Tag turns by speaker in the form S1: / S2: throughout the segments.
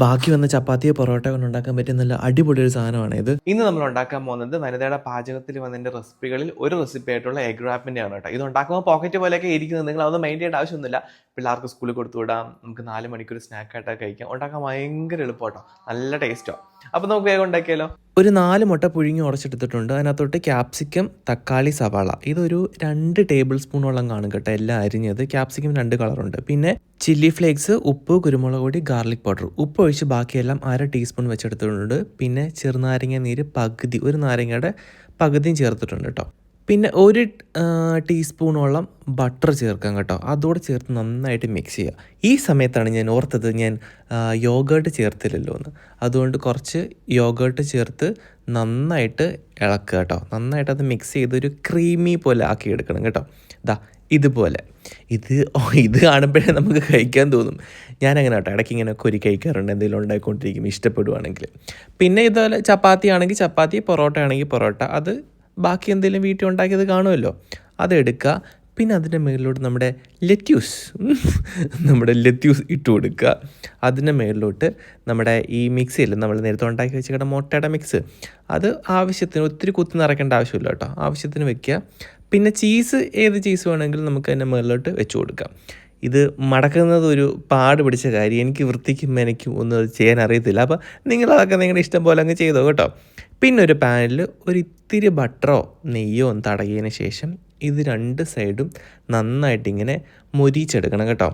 S1: ബാക്കി വന്ന ചപ്പാത്തിയോ പൊറോട്ട കൊണ്ട് ഉണ്ടാക്കാൻ പറ്റിയ നല്ല അടിപൊളി ഒരു സാധനമാണ് ഇത്. ഇന്ന് നമ്മൾ ഉണ്ടാക്കാൻ പോകുന്നത് വനിതയുടെ പാചകത്തിൽ വന്നതിന്റെ റെസിപ്പികളിൽ ഒരു റെസിപ്പി ആയിട്ടുള്ള എഗ് റാപ്പിന്റെ ആണ് കേട്ടോ. ഇത് ഉണ്ടാക്കുമ്പോൾ പോക്കറ്റ് പോലെയൊക്കെ ഇരിക്കുന്നത്. നിങ്ങൾ അതൊന്നും മൈൻഡ് ചെയ്യേണ്ട ആവശ്യമൊന്നുമില്ല. പിള്ളേർക്ക് സ്കൂളിൽ കൊടുത്തു വിടാം. നമുക്ക് നാല് മണിക്കൂർ സ്നാക്കായിട്ടൊക്കെ കഴിക്കാം. ഉണ്ടാക്കാൻ ഭയങ്കര എളുപ്പം കേട്ടോ നല്ല ടേസ്റ്റോ അപ്പോൾ നമുക്ക് വേഗം ഉണ്ടാക്കിയാലോ? ഒരു നാല് മുട്ട പുഴുങ്ങി ഉടച്ചെടുത്തിട്ടുണ്ട്. അതിനകത്തോട്ട് ക്യാപ്സിക്കം തക്കാളി സവാള. ഇതൊരു രണ്ട് ടേബിൾ സ്പൂണോളം കാണും കേട്ടോ എല്ലാം അരിഞ്ഞത് ക്യാപ്സിക്കം രണ്ട് കളറുണ്ട് പിന്നെ ചില്ലി ഫ്ലേക്സ് ഉപ്പ് കുരുമുളക് പൊടി ഗാർലിക് പൗഡർ ഉപ്പ് ഒഴിച്ച് ബാക്കിയെല്ലാം അര ടീസ്പൂൺ വെച്ചെടുത്തിട്ടുണ്ട്. പിന്നെ ചെറുനാരങ്ങ നീര് പകുതി ഒരു നാരങ്ങയുടെ പകുതിയും ചേർത്തിട്ടുണ്ട് കേട്ടോ. പിന്നെ ഒരു ടീസ്പൂണോളം ബട്ടർ ചേർക്കാം കേട്ടോ. അതോടെ ചേർത്ത് നന്നായിട്ട് മിക്സ് ചെയ്യുക ഈ സമയത്താണ് ഞാൻ ഓർത്തത് ഞാൻ യോഗേർട്ട് ചേർത്തില്ലല്ലോ എന്ന്. അതുകൊണ്ട് കുറച്ച് യോഗേർട്ട് ചേർത്ത് നന്നായിട്ട് ഇളക്കുക കേട്ടോ. നന്നായിട്ട് അത് മിക്സ് ചെയ്ത് ഒരു ക്രീമി പോലെ ആക്കി എടുക്കണം കേട്ടോ. ദാ ഇതുപോലെ. ഇത് ഇത് കാണുമ്പോഴേ നമുക്ക് കഴിക്കാൻ തോന്നും. ഞാനങ്ങനെ കേട്ടോ ഇടയ്ക്ക് ഇങ്ങനെ കൊരി കഴിക്കാറുണ്ട് എന്തെങ്കിലും ഉണ്ടായിക്കൊണ്ടിരിക്കും ഇഷ്ടപ്പെടുവാണെങ്കിൽ പിന്നെ ഇതുപോലെ ചപ്പാത്തി ആണെങ്കിൽ ചപ്പാത്തി പൊറോട്ട ആണെങ്കിൽ പൊറോട്ട. അത് ബാക്കി എന്തെങ്കിലും വീട്ടിൽ ഉണ്ടാക്കിയത് കാണുമല്ലോ. അതെടുക്കുക പിന്നെ അതിന്റെ മേളിലോട്ട് നമ്മുടെ ലെറ്റ്യൂസ്. നമ്മുടെ ലെറ്റ്യൂസ് ഇട്ട് കൊടുക്കുക. അതിന്റെ മേളിലോട്ട് നമ്മുടെ ഈ മിക്സിയിൽ നമ്മൾ നേരത്തെ ഉണ്ടാക്കി വെച്ചിട്ട് മുട്ടയുടെ മിക്സ് അത് ആവശ്യത്തിന് ഒത്തിരി കുത്തി നിറയ്ക്കേണ്ട ആവശ്യമില്ല കേട്ടോ. ആവശ്യത്തിന് വെക്കുക. പിന്നെ ചീസ് ഏത് ചീസ് വേണമെങ്കിലും നമുക്ക് അതിന്റെ മേളിലോട്ട് വെച്ച് കൊടുക്കാം. ഇത് മടക്കുന്നത് ഒരു പാട് പിടിച്ച കാര്യം. എനിക്ക് വൃത്തിക്കും എനിക്കും ഒന്നും അത് ചെയ്യാൻ അറിയത്തില്ല. അപ്പോൾ നിങ്ങളതൊക്കെ നിങ്ങളുടെ ഇഷ്ടം പോലെ അങ്ങ് ചെയ്തോ കേട്ടോ. പിന്നെ ഒരു പാനിൽ ഒരു ഇത്തിരി ബട്ടറോ നെയ്യോ ഒന്ന് തടകിയതിന് ശേഷം ഇത് രണ്ട് സൈഡും നന്നായിട്ട് ഇങ്ങനെ മൊരിച്ചെടുക്കണം കേട്ടോ.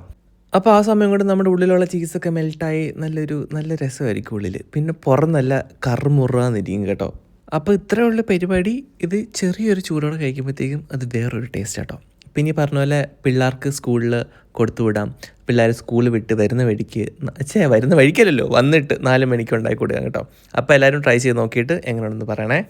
S1: അപ്പോൾ ആ സമയം കൊണ്ട് നമ്മുടെ ഉള്ളിലുള്ള ചീസൊക്കെ മെൽട്ടായി നല്ലൊരു നല്ല രസമായിരിക്കും ഉള്ളിൽ. പിന്നെ പുറം നല്ല കറുമുറാന്നിരിക്കും കേട്ടോ. അപ്പോൾ ഇത്രയുള്ള പരിപാടി. ഇത് ചെറിയൊരു ചൂടോടെ കഴിക്കുമ്പോഴത്തേക്കും അത് വേറൊരു ടേസ്റ്റ് കേട്ടോ. പിന്നെ ഈ പറഞ്ഞ പോലെ പിള്ളേർക്ക് സ്കൂളിൽ കൊടുത്തു വിടാം. പിള്ളേർ സ്കൂൾ വിട്ട് വരുന്ന വഴിക്ക് ചേ വരുന്ന വഴിക്കല്ലല്ലോ. വന്നിട്ട് നാല് മണിക്ക് ഉണ്ടാക്കി കൊടുക്കാം കേട്ടോ. അപ്പോൾ എല്ലാവരും ട്രൈ ചെയ്ത് നോക്കിയിട്ട് എങ്ങനെയാണെന്ന് പറയണേ.